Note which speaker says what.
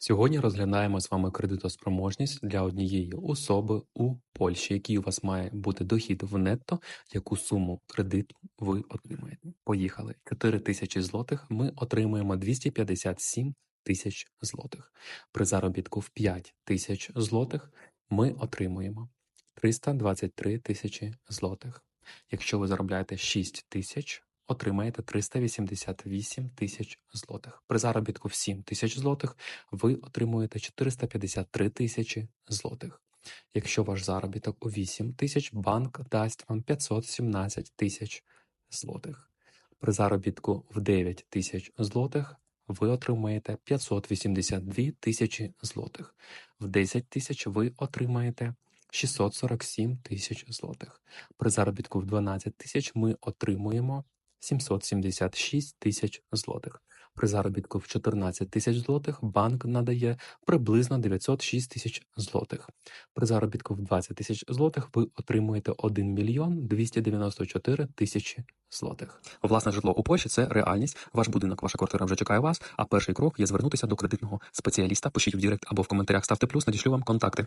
Speaker 1: Сьогодні розглядаємо з вами кредитоспроможність для однієї особи у Польщі, який у вас має бути дохід в нетто, яку суму кредиту ви отримаєте. Поїхали. 4 тисячі злотих ми отримуємо 257 тисяч злотих. При заробітку в 5 тисяч злотих ми отримуємо 323 тисячі злотих. Якщо ви заробляєте 6 тисяч, отримаєте 388 тисяч злотих. При заробітку в 7 тисяч злотих ви отримуєте 453 тисячі злотих. Якщо ваш заробіток у 8 тисяч, банк дасть вам 517 тисяч злотих. При заробітку в 9 тисяч злотих ви отримаєте 582 тисячі злотих. В 10 тисяч ви отримаєте 647 тисяч злотих. При заробітку в 12 тисяч ми отримуємо 776 тисяч злотих. При заробітку в 14 тисяч злотих банк надає приблизно 906 тисяч злотих. При заробітку в 20 тисяч злотих ви отримуєте 1 мільйон 294 тисячі злотих. Власне житло у Польщі це реальність. Ваш будинок, ваша квартира вже чекає вас. А перший крок є звернутися до кредитного спеціаліста. Пишіть в Директ або в коментарях ставте плюс, надішлю вам контакти.